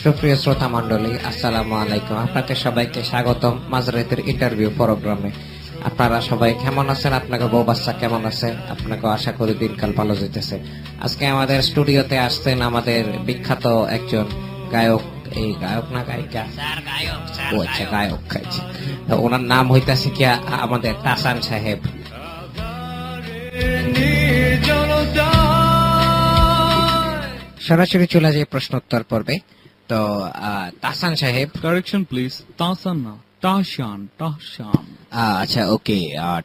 সুপ্রিয় শ্রোতা মন্ডলী আসসালামু আলাইকুম। আপনাদের সবাইকে স্বাগতম মাঝরাতের ইন্টারভিউ প্রোগ্রামে আপনারা সবাই কেমন আছেন? আপনাকে বউ বাচ্চা কেমন আছে? আপনাকে আশা করি দিনকাল ভালো যেতেছে আজকে আমাদের স্টুডিওতে আসছেন আমাদের বিখ্যাত একজন গায়ক। এই গায়ক না গায়িকা? ও আচ্ছা গায়ক ওনার নাম হইতাছে কি আমাদের তাসান সাহেব। সরাসরি চলে যায় প্রশ্নোত্তর পর্বে। তো তাসান সাহেব? Correction, প্লিজ Tasan না. Tashan. আহ, আচ্ছা ওকে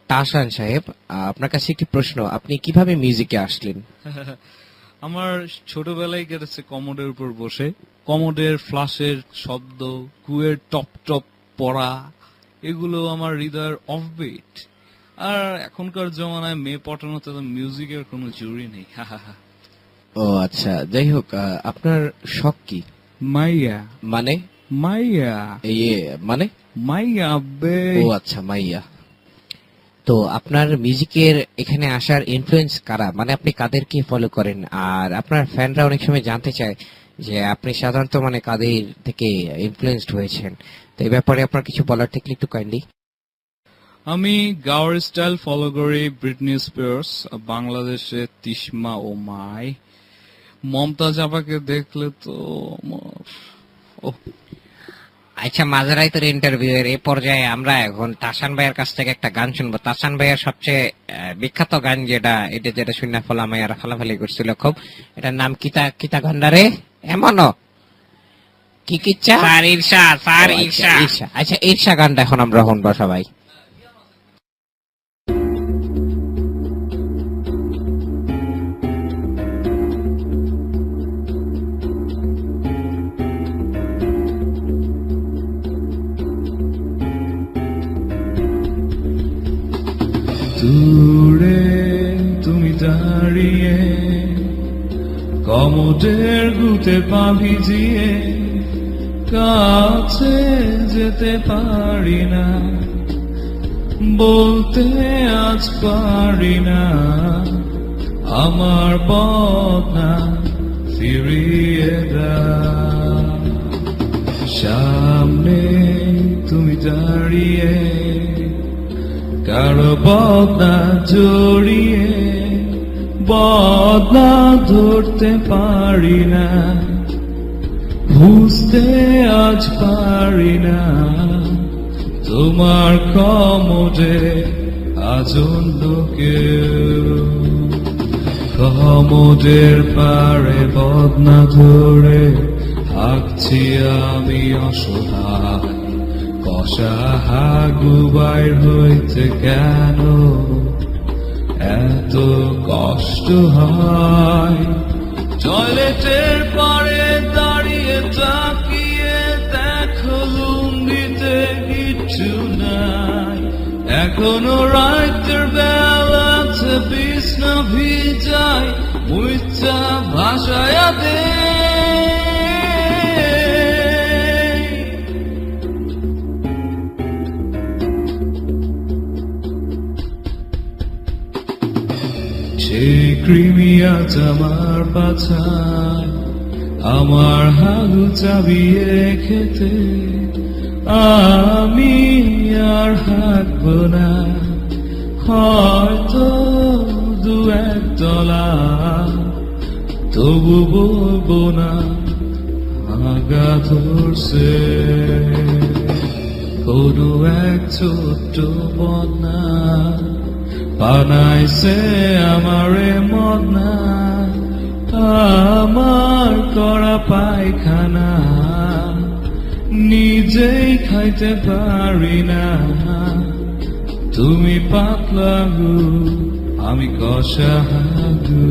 তাসান সাহেব আপনার কাছে একটি প্রশ্ন আপনি কীভাবে মিউজিকে আসলেন? আমার ছোটবেলায় কেটেছে কমোডের উপর বসে। কমোডের ফ্লাশের শব্দ কুয়ের টপ টপ পড়া এগুলো আমার হৃদয়ের অফবিট আর এখনকার জমানায় মেয়ে পটানোতে তো মিউজিকের কোনো জরুরি নেই। ও আচ্ছা যাই হোক আপনার শখ কি? মাইয়া। মানে? মাইয়া। ইয়ে মানে? মাইয়া বে ও আচ্ছা মাইয়া। তো আপনার মিউজিকের এখানে আসার ইনফ্লুয়েন্স কারা? মানে আপনি কাদেরকে ফলো করেন? আর আপনার ফ্যানরা অনেক সময় জানতে চায় যে আপনি সাধারণত মানে কাদের থেকে ইনফ্লুয়েন্সড হয়েছেন? তো এই ব্যাপারে আপনার কিছু বলার থাকলে একটু কাইন্ডলি আমি গাওয়ার স্টাইল ফলো করি ব্রিটনি স্পিয়ার্স বাংলাদেশে তিসমা ও মাই। মমতাজ আপাকে দেখলে তো আচ্ছা মাঝরাই তোর ইন্টারভিউ এর এই পর্যায়ে আমরা এখন তাসান ভাইয়ের কাছ থেকে একটা গান শুনব। তাসান ভাইয়ের সবচেয়ে আহ, বিখ্যাত গান যেটা এটা যেটা শুনে ফলামাই আর ফালাফালি করছিল খুব এটার নাম কিতা কিতা গন্ডারে এমনও? কি কিচ্ছা? স্যার ঈর্ষা স্যার ঈর্ষা। আচ্ছা ঈর্ষা গানটা এখন আমরা শুনব সবাই। কমোডের গুতে পা ভিজিয়ে কাছে যেতে পারি না। বলতে আজ পারি না, আমার বদনা ফিরিয়ে দাও। সামনে তুমি দাঁড়িয়ে, কারও বদনা জড়িয়ে বদনা ধরতে পারি না। বুঝতে আজ পারি না। তোমার কমোডে আজন্য কেউ কমোডের পারে বদনা ধরে হাঁকছি আমি অসহায়। কষা হাগু বাইর হইতে কেন এত কষ্ট হয়। টয়লেটের পরে দাঁড়িয়ে তাকিয়ে দেখো লুঙ্গিতে কিচ্ছু নাই। এখনও রাতের বেলাতে বিষ্ণু ভিজায়। মুইচা ভাষায় দে সেই কৃমি আজ আমার পাছায় আমার হালু চাবিয়ে খেতে। আমি আর হাঁকব না। হয়তো দু এক দলা তবু বলব না আগা ধরছে। কোনো এক ছোট্ট বদনা বানাইছে আমারে মদনা আমার করা পায়খানা। নিজেই খাইতে পারি না। তুমি পাতলা গু, আমি কষা হাগু।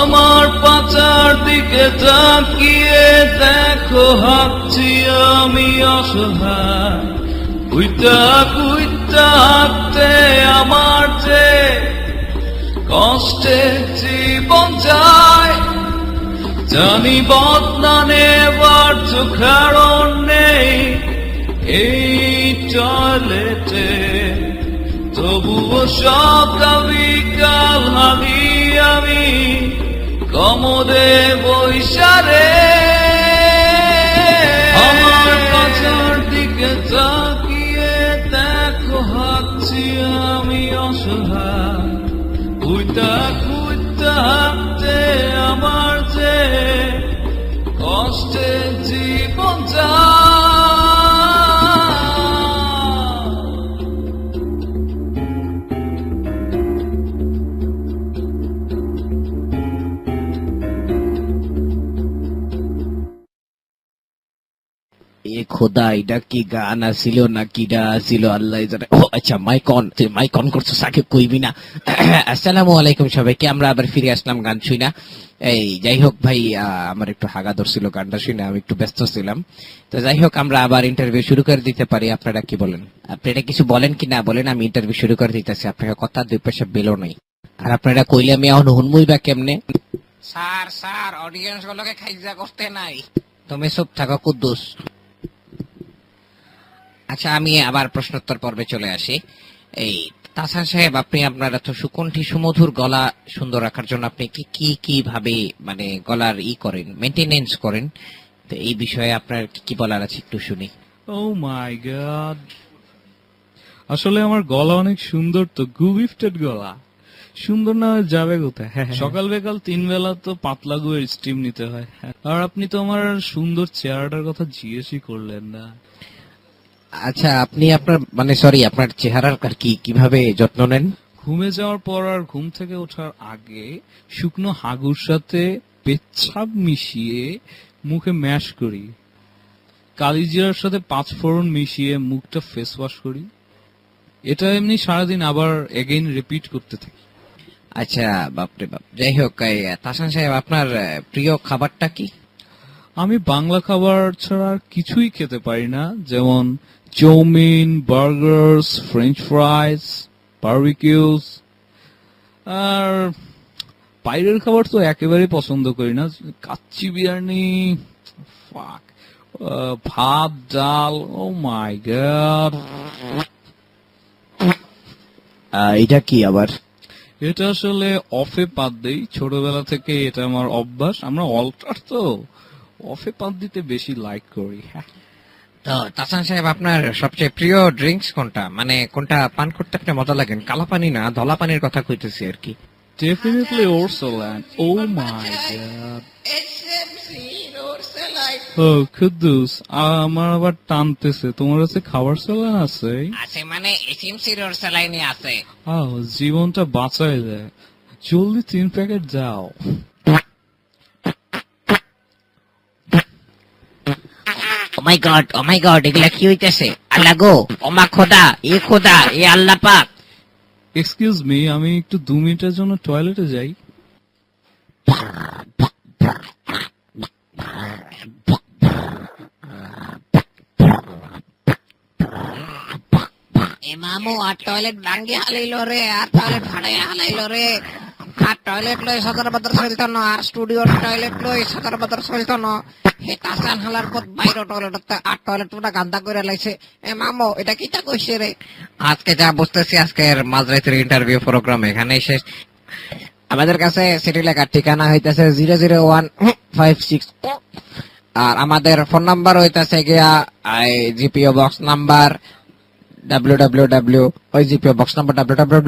আমার পাচার দিকে তাকিয়ে দেখো হাঁকছি আমি অসহায়। কুইতা কুইতা হাঁকতে আমার যে কষ্টে জীবন যায়, জানি বদলা নেবার তো কারণ নেই এই টয়লেটে। তবুও সকাল বিকাল ভাবি আমি কমরে বৈশারে খোদা এটা কি গান আসিল না কিডা আসিল? আল্লাহ জানে ও আচ্ছা মাইক অন তুই মাইক অন করছ সাকিব কইবি না। আসসালামু আলাইকুম সবাইকে আমরা আবার ফিরে আসলাম গান শুই না। এই যাই হোক ভাই আমার একটু হাগা ধরছিল গানটা শুনে আমি একটু ব্যস্ত ছিলাম। তো যাই হোক আমরা আবার ইন্টারভিউ শুরু করে দিতে পারি আপনারা কি বলেন? আপনারা কিছু বলেন কি না বলেন আমি ইন্টারভিউ শুরু করে দিতেছি আপনাকে কথা দুই পয়সা বেলো নাই। আর আপনারা কইলে আমি এখন হুনমুই বা কেমনে? স্যার স্যার অডিয়েন্স গুলোকে খাইজা করতে নাই। তুমি চুপ থাকো কুদ্দুস। আচ্ছা আমি আবার প্রশ্নোত্তর পর্বে চলে আসি। এই তাছাড়া সাহেব আপনি আপনার এত সুকণ্ঠী সুমধুর গলা সুন্দর রাখার জন্য আপনি কি কি কি ভাবে মানে গলার ই করেন মেনটেনেন্স করেন? তো এই বিষয়ে আপনার কি কি বলার আছে একটু শুনি। ও মাই গড আসলে আমার গলা অনেক সুন্দর তো গু গিফটেড গলা। সুন্দর না যাবে কোথায়? হ্যাঁ, সকাল বেকাল তিন বেলা তো পাতলা গুয়ের স্টিম নিতে হয়। আর আপনি তো আমার সুন্দর চেহারাটার কথা জিজ্ঞেসই করলেন না। আচ্ছা আপনি আপনার মানে সরি আপনার চেহারার আর কি কীভাবে যত্ন নেন? ঘুমে যাওয়ার পর আর ঘুম থেকে ওঠার আগে শুকনো হাগুর সাথে পেচ্ছাপ মিশিয়ে মুখে ম্যাশ করি। কালিজিরার সাথে পাঁচ ফোড়ন মিশিয়ে মুখটা ফেস ওয়াশ করি। এটা এমনি সারাদিন আবার এগেইন রিপিট করতে থাকি। আচ্ছা বাপরে বাপ। যাই হোক তাসান সাহেব আপনার প্রিয় খাবারটা কি? আমি বাংলা খাবার ছাড়া আর কিছুই খেতে পারি না যেমন chowmein burgers French fries barbecues. আর বাইরের খাবার তো একেবারেই পছন্দ করি না কাচ্চি বিরিয়ানি আহ, ভাত ডাল ও মাই গড এটা কি আবার? এটা আসলে অফে পাত দেই ছোটবেলা থেকে এটা আমার অভ্যাস আমরা অল্টার তো। অফে পাত দিতে বেশি লাইক করি। তো তাসান সাহেব আপনার সবচেয়ে প্রিয় ড্রিঙ্কস কোনটা? মানে কোনটা পান করতে আপনি মজা লাগেন কালা পানি না ধলা পানির কথা কইতেছি আর কি। Definitely Orsoland. Oh my god. Oh, Kuddus আমার আবার টানতেছে। তোমার কাছে খাবার সালান আছে? আছে মানে এসএমসি রোড স্যালাইনে আছে। আহ জীবনটা বাঁচাই দেয়। জলদি তিন প্যাকেট যাও ও my God O my god এগুলা কি হইতেছে? আল্লাহ গো ও মা খোদা এ খোদা এ আল্লাহ পাক। এক্সকিউজ মি আমি একটু দু মিনিটের জন্য টয়লেটে যাই। এ মামু আর টয়লেট ভাঙ্গি হালাইলো রে আর টয়লেট ফাটাই হালাইলো রে। আর টয়লেট লই সদর বদর চলত না? আর স্টুডিওর টয়লেট লই সদর বদর চলত না? হে তাসান হালার পর বাইরে টয়লেট আর টয়লেট পুরা গান্দা করে লাইছে। এ মামু, এটা কিটা কইছে রে? আজকে যা বুঝতেছি, আজকের মাঝরাতের ইন্টারভিউ প্রোগ্রাম এখানেই শেষ। আমাদের কাছে সিটি লেখার ঠিকানা হইতেছে zero zero one five six আর আমাদের ফোন নাম্বার হইতেছে গিয়া GPO box number W W W ওই GPO box number W W